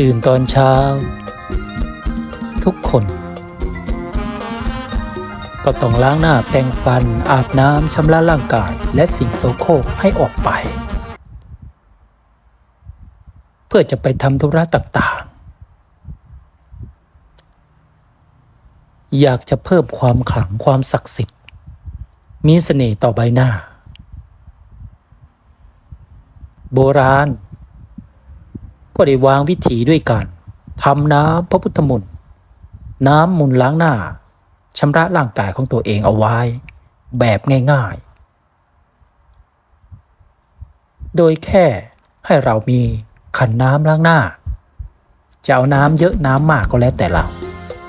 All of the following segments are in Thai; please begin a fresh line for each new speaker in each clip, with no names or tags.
ตื่นตอนเช้า ทุกคน ก็ต้องล้างหน้าแปรงฟัน อาบน้ำชำระร่างกาย และสิ่งโสโครกให้ออกไป เพื่อจะไปทำธุระต่างๆ อยากจะเพิ่มความขลังความศักดิ์สิทธิ์ มีเสน่ห์ต่อใบหน้า โบราณ ก็ได้วางวิธีด้วยกันทำน้ำพระพุทธมนต์น้ำมุนล้างหน้าชำระร่างกายของตัวเองเอาไว้ แบบง่ายๆ โดยแค่ให้เรามีขันน้ำล้างหน้า จะเอาน้ำเยอะน้ำมากก็แล้วแต่เรา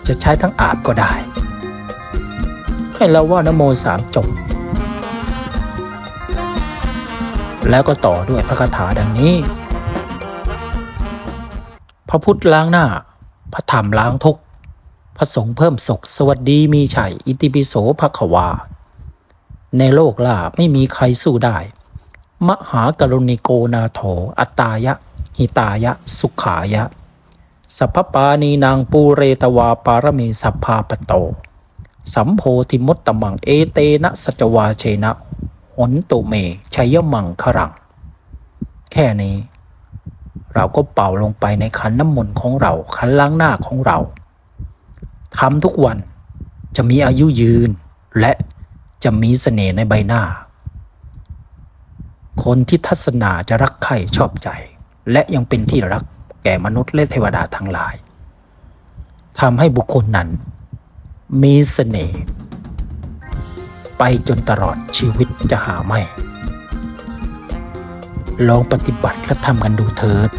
จะใช้ทั้งอาบก็ได้ ให้เราว่านโมสามจบ แล้วก็ต่อด้วยพระคาถาดังนี้ ระพุทธล้างหน้า พระธรรมล้างทุกพระสงฆ์เพิ่มศกสวัสดีมีชัยอิติปิโสภควา ในโลกล่าไม่มีใครสู้ได้ มหากรุณิโกนาโถ อัตตายะ หิตายะ สุขายะ สัพพปานีนางปูเรตวาปารมีสัพพาปโต สัมโพธิมตตมังเอเตนะสัจวาเชนะหนตุเมชัยมังครัง แค่นี้ เราก็เป่าลงไปในขันน้ำมนต์ของเรา ขันล้างหน้าของเราทำทุกวันจะมีอายุยืน และจะมีเสน่ห์ในใบหน้า คนที่ทัศนาจะรักใคร่ชอบใจ และยังเป็นที่รักแก่มนุษย์และเทวดาทั้งหลายทำให้บุคคลนั้น มีเสน่ห์ไปจนตลอดชีวิตจะหาไม่ ลองปฏิบัติและทำกันดูเถิด